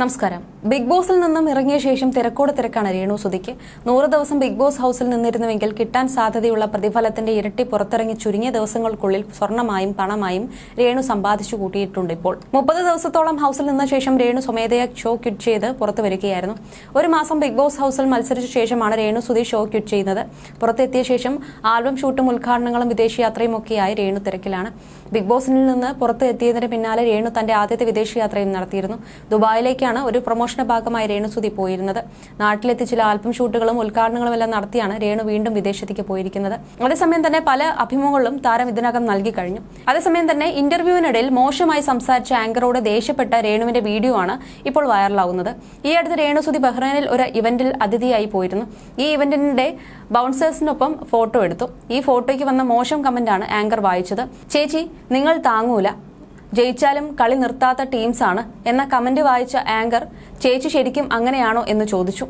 നമസ്കാരം. ബിഗ് ബോസിൽ നിന്നും ഇറങ്ങിയ ശേഷം തിരക്കോട് തിരക്കാണ് രേണു സുധിക്ക്. നൂറ് ദിവസം ബിഗ് ബോസ് ഹൌസിൽ നിന്നിരുന്നുവെങ്കിൽ കിട്ടാൻ സാധ്യതയുള്ള പ്രതിഫലത്തിന്റെ ഇരട്ടി പുറത്തിറങ്ങി ചുരുങ്ങിയ ദിവസങ്ങൾക്കുള്ളിൽ സ്വർണമായും പണമായും രേണു സമ്പാദിച്ചു കൂട്ടിയിട്ടുണ്ട് ഇപ്പോൾ. മുപ്പത് ദിവസത്തോളം ഹൌസിൽ നിന്ന ശേഷം രേണു സ്വമേധയാ ഷോ ക്വിറ്റ് ചെയ്ത് പുറത്തു വരികയായിരുന്നു. ഒരു മാസം ബിഗ് ബോസ് ഹൌസിൽ മത്സരിച്ച ശേഷമാണ് രേണു സുധി ഷോ ക്വിറ്റ് ചെയ്യുന്നത് പുറത്തെത്തിയ ശേഷം ആൽബം ഷൂട്ടും ഉദ്ഘാടനങ്ങളും വിദേശയാത്രയും ഒക്കെയായി രേണു തിരക്കിലാണ്. ബിഗ് ബോസിൽ നിന്ന് പുറത്ത് എത്തിയതിന് പിന്നാലെ രേണു തന്റെ ആദ്യത്തെ വിദേശ വിദേശയാത്രയും നടത്തിയിരുന്നു. ദുബായിലേക്കാണ് ഒരു പ്രൊമോഷന്റെ ഭാഗമായി രേണു രേണുസുതി പോയിരുന്നത്. നാട്ടിലെത്തി ചില ആൽബം ഷൂട്ടുകളും ഉദ്ഘാടനങ്ങളും എല്ലാം നടത്തിയാണ് രേണു വീണ്ടും വിദേശത്തേക്ക് പോയിരിക്കുന്നത്. അതേസമയം തന്നെ പല അഭിമുഖങ്ങളും താരം ഇതിനകം നൽകി കഴിഞ്ഞു. അതേസമയം തന്നെ ഇന്റർവ്യൂവിനിടയിൽ മോശമായി സംസാരിച്ച ആങ്കറോട് ദേഷ്യപ്പെട്ട രേണുവിന്റെ വീഡിയോ ആണ് ഇപ്പോൾ വൈറലാവുന്നത്. ഈ അടുത്ത് രേണുസുതി ബഹ്റൈനിൽ ഒരു ഇവന്റിൽ അതിഥിയായി പോയിരുന്നു. ഈ ഇവന്റിന്റെ ബൗൺസേഴ്സിനൊപ്പം ഫോട്ടോ എടുത്തു. ഈ ഫോട്ടോയ്ക്ക് വന്ന മോശം കമന്റാണ് ആങ്കർ വായിച്ചത്. ചേച്ചി നിങ്ങൾ താങ്ങൂല. ജയിച്ചാലും കളി നിർത്താത്ത ടീംസാണ് എന്ന കമന്റ് വായിച്ച ആങ്കർ ചേച്ചി ശരിക്കും അങ്ങനെയാണോ? എന്ന് ചോദിച്ചു.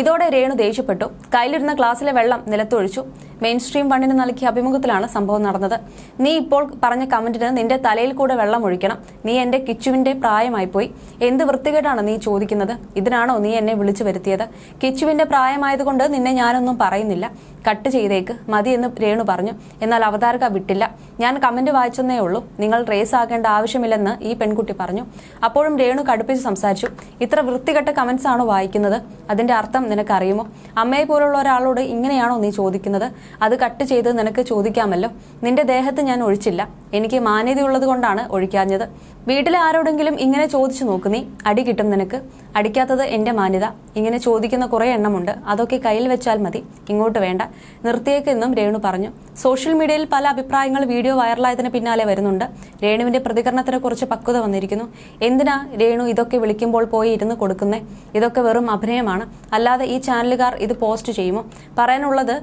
ഇതോടെ രേണു ദേഷ്യപ്പെട്ടു. കയ്യിലിരുന്ന ക്ലാസ്സിലെ വെള്ളം നിലത്തൊഴിച്ചു. മെയിൻ സ്ട്രീം വണ്ണിന് നൽകിയ അഭിമുഖത്തിലാണ് സംഭവം നടന്നത്. നീ ഇപ്പോൾ പറഞ്ഞ കമന്റിന് നിന്റെ തലയിൽ കൂടെ വെള്ളം ഒഴിക്കണം. നീ എന്റെ കിച്ചുവിന്റെ പ്രായമായിപ്പോയി. എന്ത് വൃത്തികേടാണ് നീ ചോദിക്കുന്നത്? ഇതിനാണോ നീ എന്നെ വിളിച്ചു വരുത്തിയത്? കിച്ചുവിന്റെ പ്രായമായതുകൊണ്ട് നിന്നെ ഞാനൊന്നും പറയുന്നില്ല. കട്ട് ചെയ്തേക്ക്. മതി എന്ന് രേണു പറഞ്ഞു. എന്നാൽ അവതാരക വിട്ടില്ല. ഞാൻ കമന്റ് വായിച്ചെന്നേ ഉള്ളൂ. നിങ്ങൾ റേസ് ആകേണ്ട ആവശ്യമില്ലെന്ന് ഈ പെൺകുട്ടി പറഞ്ഞു. അപ്പോഴും രേണു കടുപ്പിച്ച് സംസാരിച്ചു. ഇത്ര വൃത്തികെട്ട കമന്റ്സ് ആണോ വായിക്കുന്നത്? അതിന്റെ അർത്ഥം നിനക്കറിയുമോ? അമ്മയെ പോലുള്ള ഒരാളോട് ഇങ്ങനെയാണോ നീ ചോദിക്കുന്നത്? അത് കട്ട് ചെയ്ത് നിനക്ക് ചോദിക്കാമല്ലോ. നിന്റെ ദേഹത്ത് ഞാൻ ഒഴിച്ചില്ല. എനിക്ക് മാന്യതയുള്ളത് കൊണ്ടാണ് ഒഴിക്കാഞ്ഞത്. വീട്ടിലെ ആരോടെങ്കിലും ഇങ്ങനെ ചോദിച്ചു നോക്ക് നീ. അടി കിട്ടും നിനക്ക്. അടിക്കാത്തത് എന്റെ മാന്യത. ഇങ്ങനെ ചോദിക്കുന്ന കുറെ എണ്ണമുണ്ട്. അതൊക്കെ കയ്യിൽ വെച്ചാൽ മതി. ഇങ്ങോട്ട് വേണ്ട. നിർത്തിയേക്കെന്നും രേണു പറഞ്ഞു. സോഷ്യൽ മീഡിയയിൽ പല അഭിപ്രായങ്ങൾ വീഡിയോ വൈറലായതിന് പിന്നാലെ വരുന്നുണ്ട്. രേണുവിന്റെ പ്രതികരണത്തിനെ കുറിച്ച് പക്വത വന്നിരിക്കുന്നു. എന്തിനാ രേണു ഇതൊക്കെ വിളിക്കുമ്പോൾ പോയി ഇരുന്ന് കൊടുക്കുന്നേ? ഇതൊക്കെ വെറും അഭിനയമാണ്. അല്ലാതെ ഈ ചാനലുകാർ ഇത് പോസ്റ്റ് ചെയ്യുമോ? പറയാനുള്ളത്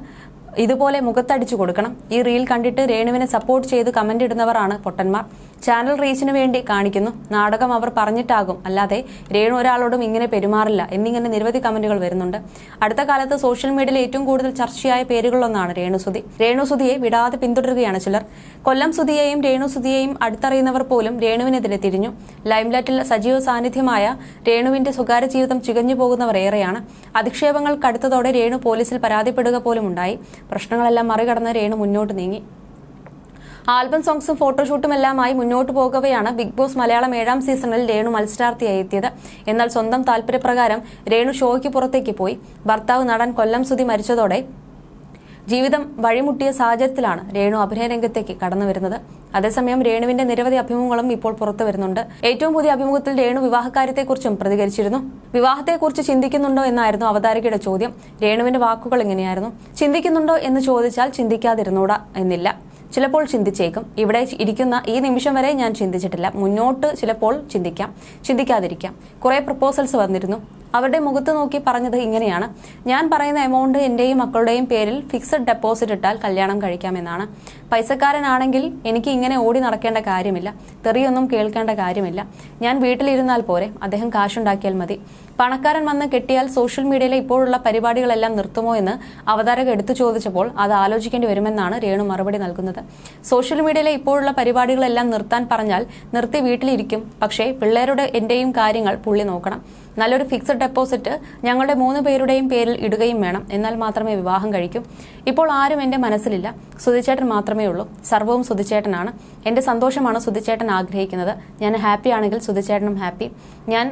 ഇതുപോലെ മുഖത്തടിച്ചു കൊടുക്കണം. ഈ റീൽ കണ്ടിട്ട് രേണുവിനെ സപ്പോർട്ട് ചെയ്ത് കമന്റ് ഇടുന്നവരാണ് പൊട്ടന്മാർ. ചാനൽ റീച്ചിന് വേണ്ടി കാണിക്കുന്നു. നാടകം അവർ പറഞ്ഞിട്ടാകും. അല്ലാതെ രേണു ഒരാളോടും ഇങ്ങനെ പെരുമാറില്ല എന്നിങ്ങനെ നിരവധി കമന്റുകൾ വരുന്നുണ്ട്. അടുത്ത കാലത്ത് സോഷ്യൽ മീഡിയയിൽ ഏറ്റവും കൂടുതൽ ചർച്ചയായ പേരുകളിലൊന്നാണ് രേണുസുതി രേണുസുതിയെ വിടാതെ പിന്തുടരുകയാണ് ചിലർ. കൊല്ലം സുതിയെയും രേണുസുതിയെയും അടുത്തറിയുന്നവർ പോലും രേണുവിനെതിരെ തിരിഞ്ഞു. ലൈംലൈറ്റിൽ സജീവ സാന്നിധ്യമായ രേണുവിന്റെ സ്വകാര്യ ജീവിതം ചികഞ്ഞു പോകുന്നവർ ഏറെയാണ്. അധിക്ഷേപങ്ങൾ കടുത്തതോടെ രേണു പോലീസിൽ പരാതിപ്പെടുക പോലും ഉണ്ടായി. പ്രശ്നങ്ങളെല്ലാം മറികടന്ന് രേണു മുന്നോട്ട് നീങ്ങി. ആൽബം സോങ്സും ഫോട്ടോഷൂട്ടും എല്ലാമായി മുന്നോട്ട് പോകവെയാണ് ബിഗ് ബോസ് മലയാളം ഏഴാം സീസണിൽ രേണു മത്സരാർത്ഥിയായി എത്തിയത് എന്നാൽ സ്വന്തം താല്പര്യപ്രകാരം രേണു ഷോയ്ക്ക് പുറത്തേക്ക് പോയി. ഭർത്താവ് നടൻ കൊല്ലം സുതി മരിച്ചതോടെ ജീവിതം വഴിമുട്ടിയ സാഹചര്യത്തിലാണ് രേണു അഭിനയ രംഗത്തേക്ക് കടന്നു വരുന്നത് അതേസമയം രേണുവിന്റെ നിരവധി അഭിമുഖങ്ങളും ഇപ്പോൾ പുറത്തു വരുന്നുണ്ട്. ഏറ്റവും പുതിയ അഭിമുഖത്തിൽ രേണു വിവാഹകാര്യത്തെക്കുറിച്ചും പ്രതികരിച്ചിരുന്നു. വിവാഹത്തെക്കുറിച്ച് ചിന്തിക്കുന്നുണ്ടോ എന്നായിരുന്നു അവതാരകയുടെ ചോദ്യം. രേണുവിന്റെ വാക്കുകൾ എങ്ങനെയായിരുന്നു? ചിന്തിക്കുന്നുണ്ടോ എന്ന് ചോദിച്ചാൽ ചിന്തിക്കാതിരുന്നൂടാ എന്നില്ല. ചിലപ്പോൾ ചിന്തിച്ചേക്കും. ഇവിടെ ഇരിക്കുന്ന ഈ നിമിഷം വരെ ഞാൻ ചിന്തിച്ചിട്ടില്ല. മുന്നോട്ട് ചിലപ്പോൾ ചിന്തിക്കാം. ചിന്തിക്കാതിരിക്കാം. കുറെ പ്രപ്പോസൽസ് വന്നിരുന്നു. അവരുടെ മുഖത്ത് നോക്കി പറഞ്ഞത് ഇങ്ങനെയാണ്. ഞാൻ പറയുന്ന എമൗണ്ട് എന്റെയും മക്കളുടെയും പേരിൽ ഫിക്സഡ് ഡെപ്പോസിറ്റ് ഇട്ടാൽ കല്യാണം കഴിക്കാമെന്നാണ്. പൈസക്കാരനാണെങ്കിൽ എനിക്ക് ഇങ്ങനെ ഓടി നടക്കേണ്ട കാര്യമില്ല. തെറിയൊന്നും കേൾക്കേണ്ട കാര്യമില്ല. ഞാൻ വീട്ടിലിരുന്നാൽ പോരെ. അദ്ദേഹം കാശുണ്ടാക്കിയാൽ മതി. പണക്കാരൻ വന്ന് കെട്ടിയാൽ സോഷ്യൽ മീഡിയയിലെ ഇപ്പോഴുള്ള പരിപാടികളെല്ലാം നിർത്തുമോ എന്ന് അവതാരക എടുത്തു ചോദിച്ചപ്പോൾ അത് ആലോചിക്കേണ്ടി വരുമെന്നാണ് രേണു മറുപടി നൽകുന്നത്. സോഷ്യൽ മീഡിയയിലെ ഇപ്പോഴുള്ള പരിപാടികളെല്ലാം നിർത്താൻ പറഞ്ഞാൽ നിർത്തി വീട്ടിലിരിക്കും. പക്ഷേ പിള്ളേരുടെ എന്റെയും കാര്യങ്ങൾ പുള്ളി നോക്കണം. നല്ലൊരു ഫിക്സഡ് ഡെപ്പോസിറ്റ് ഞങ്ങളുടെ മൂന്ന് പേരുടെയും പേരിൽ ഇടുകയും വേണം. എന്നാൽ മാത്രമേ വിവാഹം കഴിക്കൂ. ഇപ്പോൾ ആരും എന്റെ മനസ്സിലില്ല. സുധിച്ചേട്ടൻ മാത്രമേ ഉള്ളൂ. സർവവും സുധിച്ചേട്ടനാണ്. എന്റെ സന്തോഷമാണ് സുധിച്ചേട്ടൻ ആഗ്രഹിക്കുന്നത്. ഞാൻ ഹാപ്പി ആണെങ്കിൽ സുധിച്ചേട്ടനും ഹാപ്പി ഞാൻ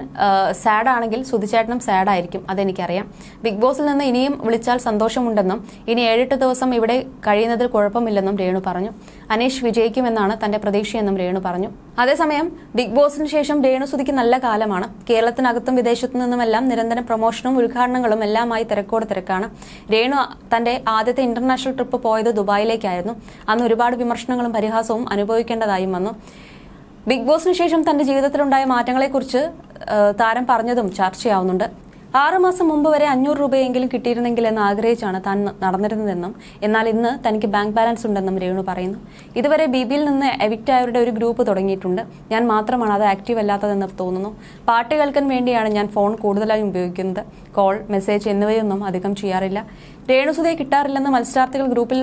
സാഡ് ആണെങ്കിൽ സുധിച്ചേട്ടനും സാഡ് ആയിരിക്കും. അതെനിക്കറിയാം. ബിഗ് ബോസിൽ നിന്ന് ഇനിയും വിളിച്ചാൽ സന്തോഷമുണ്ടെന്നും ഇനി ഏഴെട്ട് ദിവസം ഇവിടെ കഴിയുന്നതിൽ കുഴപ്പമില്ലെന്നും രേണു പറഞ്ഞു. അനീഷ് വിജയിക്കുമെന്നാണ് തന്റെ പ്രതീക്ഷയെന്നും രേണു പറഞ്ഞു. അതേസമയം ബിഗ് ബോസിന് ശേഷം രേണു സുധിക്ക് നല്ല കാലമാണ്. കേരളത്തിനകത്തും വിദേശത്തു നിന്നുമെല്ലാം നിരന്തരം പ്രൊമോഷനും ഉദ്ഘാടനങ്ങളും എല്ലാമായി തിരക്കോട് തിരക്കാണ്. രേണു തന്റെ ആദ്യത്തെ ഇന്റർനാഷണൽ ട്രിപ്പ് പോയത് ദുബായിലേക്കായിരുന്നു. അന്ന് ഒരുപാട് വിമർശനങ്ങളും പരിഹാസവും അനുഭവിക്കേണ്ടതായും വന്നു. ബിഗ് ബോസിന് ശേഷം തന്റെ ജീവിതത്തിലുണ്ടായ മാറ്റങ്ങളെക്കുറിച്ച് താരം പറഞ്ഞതും ചർച്ചയാവുന്നുണ്ട്. ആറുമാസം മുമ്പ് വരെ അഞ്ഞൂറ് രൂപയെങ്കിലും കിട്ടിയിരുന്നെങ്കിൽ എന്ന് ആഗ്രഹിച്ചാണ് താൻ നടന്നിരുന്നതെന്നും എന്നാൽ ഇന്ന് തനിക്ക് ബാങ്ക് ബാലൻസ് ഉണ്ടെന്നും രേണു പറയുന്നു. ഇതുവരെ ബി ബിയിൽ നിന്ന് എവിക്റ്റ് ആയവരുടെ ഒരു ഗ്രൂപ്പ് തുടങ്ങിയിട്ടുണ്ട്. ഞാൻ മാത്രമാണ് അത് ആക്റ്റീവ് അല്ലാത്തതെന്ന് തോന്നുന്നു. പാട്ട് കേൾക്കാൻ വേണ്ടിയാണ് ഞാൻ ഫോൺ കൂടുതലായും ഉപയോഗിക്കുന്നത്. കോൾ മെസ്സേജ് എന്നിവയൊന്നും അധികം ചെയ്യാറില്ല. രേണുസുതയെ കിട്ടാറില്ലെന്ന് മത്സരാർത്ഥികൾ ഗ്രൂപ്പിൽ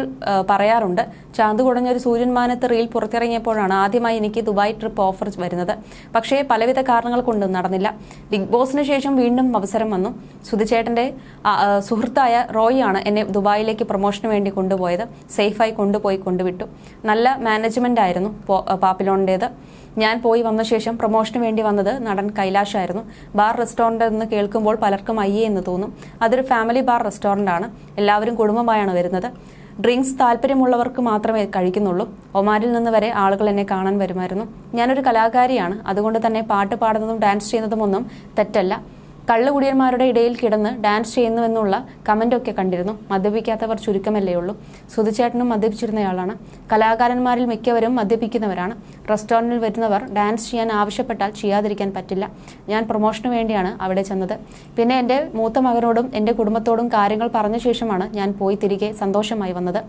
പറയാറുണ്ട്. ചാന്ത് കുടഞ്ഞൊരു സൂര്യൻമാനത്ത് റീൽ പുറത്തിറങ്ങിയപ്പോഴാണ് ആദ്യമായി എനിക്ക് ദുബായ് ട്രിപ്പ് ഓഫർ വരുന്നത്. പക്ഷേ പലവിധ കാരണങ്ങൾ കൊണ്ടും നടന്നില്ല. ബിഗ് ബോസിന് ശേഷം വീണ്ടും അവസരം വന്നു. സുധിച്ചേട്ടന്റെ സുഹൃത്തായ റോയ് ആണ് എന്നെ ദുബായിലേക്ക് പ്രൊമോഷന് വേണ്ടി കൊണ്ടുപോയത്. സേഫായി കൊണ്ടുപോയി കൊണ്ടുവിട്ടു. നല്ല മാനേജ്മെന്റ് ആയിരുന്നു പാപ്പിലോണിന്റേത് ഞാൻ പോയി വന്ന ശേഷം പ്രൊമോഷന് വേണ്ടി വന്നത് നടൻ കൈലാഷായിരുന്നു ബാർ റെസ്റ്റോറന്റ് എന്ന് കേൾക്കുമ്പോൾ പലർക്കും അയ്യേ എന്ന് തോന്നും. അതൊരു ഫാമിലി ബാർ റെസ്റ്റോറന്റ് ആണ് എല്ലാവരും കുടുംബമായാണ് വരുന്നത്. ഡ്രിങ്ക്സ് താല്പര്യമുള്ളവർക്ക് മാത്രമേ കഴിക്കുന്നുള്ളൂ. ഒമാനിൽ നിന്ന് വരെ ആളുകൾ എന്നെ കാണാൻ വരുമായിരുന്നു. ഞാനൊരു കലാകാരിയാണ്. അതുകൊണ്ട് തന്നെ പാട്ട് പാടുന്നതും ഡാൻസ് ചെയ്യുന്നതും ഒന്നും തെറ്റല്ല. കള്ളുകുടിയന്മാരുടെ ഇടയിൽ കിടന്ന് ഡാൻസ് ചെയ്യുന്നുവെന്നുള്ള കമന്റൊക്കെ കണ്ടിരുന്നു. മദ്യപിക്കാത്തവർ ചുരുക്കമല്ലേ ഉള്ളൂ. സുധിച്ചേട്ടനും മദ്യപിച്ചിരുന്നയാളാണ്. കലാകാരന്മാരിൽ മിക്കവരും മദ്യപിക്കുന്നവരാണ്. റെസ്റ്റോറന്റിൽ വരുന്നവർ ഡാൻസ് ചെയ്യാൻ ആവശ്യപ്പെട്ടാൽ ചെയ്യാതിരിക്കാൻ പറ്റില്ല. ഞാൻ പ്രൊമോഷന് വേണ്ടിയാണ് അവിടെ ചെന്നത്. പിന്നെ എന്റെ മൂത്ത മകനോടും എന്റെ കുടുംബത്തോടും കാര്യങ്ങൾ പറഞ്ഞ ശേഷമാണ് ഞാൻ പോയി തിരികെ സന്തോഷമായി വന്നത്.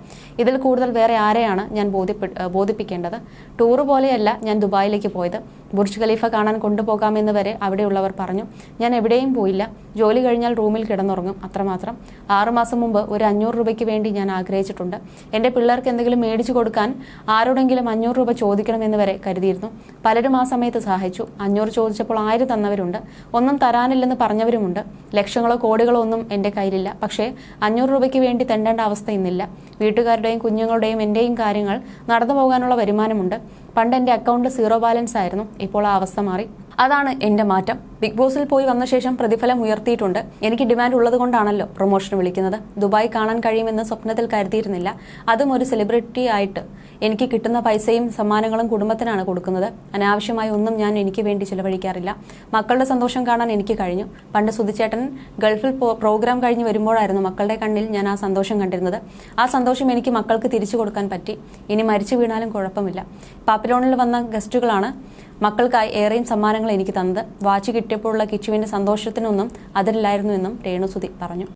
ഇതിൽ കൂടുതൽ വേറെ ആരെയാണ് ഞാൻ ബോധ്യപ്പെ ബോധിപ്പിക്കേണ്ടത്? ടൂറ് പോലെയല്ല ഞാൻ ദുബായിലേക്ക് പോയത്. ബുർജ് ഖലീഫ കാണാൻ കൊണ്ടുപോകാമെന്ന് വരെ അവിടെയുള്ളവർ പറഞ്ഞു ഞാൻ എവിടെയും പോയില്ല. ജോലി കഴിഞ്ഞാൽ റൂമിൽ കിടന്നുറങ്ങും. അത്രമാത്രം. ആറുമാസം മുമ്പ് ഒരു അഞ്ഞൂറ് രൂപയ്ക്ക് വേണ്ടി ഞാൻ ആഗ്രഹിച്ചിട്ടുണ്ട്. എന്റെ പിള്ളേർക്ക് എന്തെങ്കിലും മേടിച്ചു കൊടുക്കാൻ ആരോടെങ്കിലും അഞ്ഞൂറ് രൂപ ചോദിക്കണമെന്ന് വരെ കരുതിയിരുന്നു. പലരും ആ സമയത്ത് സഹായിച്ചു. അഞ്ഞൂറ് ചോദിച്ചപ്പോൾ ആയിരം തന്നവരുണ്ട്. ഒന്നും തരാനില്ലെന്ന് പറഞ്ഞവരുമുണ്ട്. ലക്ഷങ്ങളോ കോടികളോ ഒന്നും എന്റെ കയ്യിലില്ല. പക്ഷേ അഞ്ഞൂറ് രൂപയ്ക്ക് വേണ്ടി തെണ്ടേണ്ട അവസ്ഥ ഇന്നില്ല. വീട്ടുകാരുടെയും കുഞ്ഞുങ്ങളുടെയും എന്റെയും കാര്യങ്ങൾ നടന്നു പോകാനുള്ള വരുമാനമുണ്ട്. പണ്ട് എന്റെ അക്കൗണ്ട് സീറോ ബാലൻസ് ആയിരുന്നു ഇപ്പോൾ ആ അവസ്ഥ മാറി. അതാണ് എന്റെ മാറ്റം. ബിഗ് ബോസിൽ പോയി വന്ന ശേഷം പ്രതിഫലം ഉയർത്തിയിട്ടുണ്ട്. എനിക്ക് ഡിമാൻഡ് ഉള്ളത് കൊണ്ടാണല്ലോ പ്രൊമോഷൻ വിളിക്കുന്നത്. ദുബായ് കാണാൻ കഴിയുമെന്ന് സ്വപ്നത്തിൽ കരുതിയിരുന്നില്ല. അതും ഒരു സെലിബ്രിറ്റി ആയിട്ട് എനിക്ക് കിട്ടുന്ന പൈസയും സമ്മാനങ്ങളും കുടുംബത്തിനാണ് കൊടുക്കുന്നത്. അനാവശ്യമായ ഒന്നും ഞാൻ എനിക്ക് വേണ്ടി ചിലവഴിക്കാറില്ല. മക്കളുടെ സന്തോഷം കാണാൻ എനിക്ക് കഴിഞ്ഞു. പണ്ട് സുധിച്ചേട്ടൻ ഗൾഫിൽ പ്രോഗ്രാം കഴിഞ്ഞ് വരുമ്പോഴായിരുന്നു മക്കളുടെ കണ്ണിൽ ഞാൻ ആ സന്തോഷം കണ്ടിരുന്നത്. ആ സന്തോഷം എനിക്ക് മക്കൾക്ക് തിരിച്ചു കൊടുക്കാൻ പറ്റി. ഇനി മരിച്ചു വീണാലും കുഴപ്പമില്ല. പാപ്പിലോണിൽ വന്ന ഗസ്റ്റുകളാണ് മക്കൾക്കായി ഏറെയും സമ്മാനങ്ങൾ എനിക്ക് തന്നത്. വാച്ച് കിട്ടിയപ്പോഴുള്ള കിച്ചുവിന്റെ സന്തോഷത്തിനൊന്നും അതിലില്ലായിരുന്നുവെന്നും രേണുസുതി പറഞ്ഞു.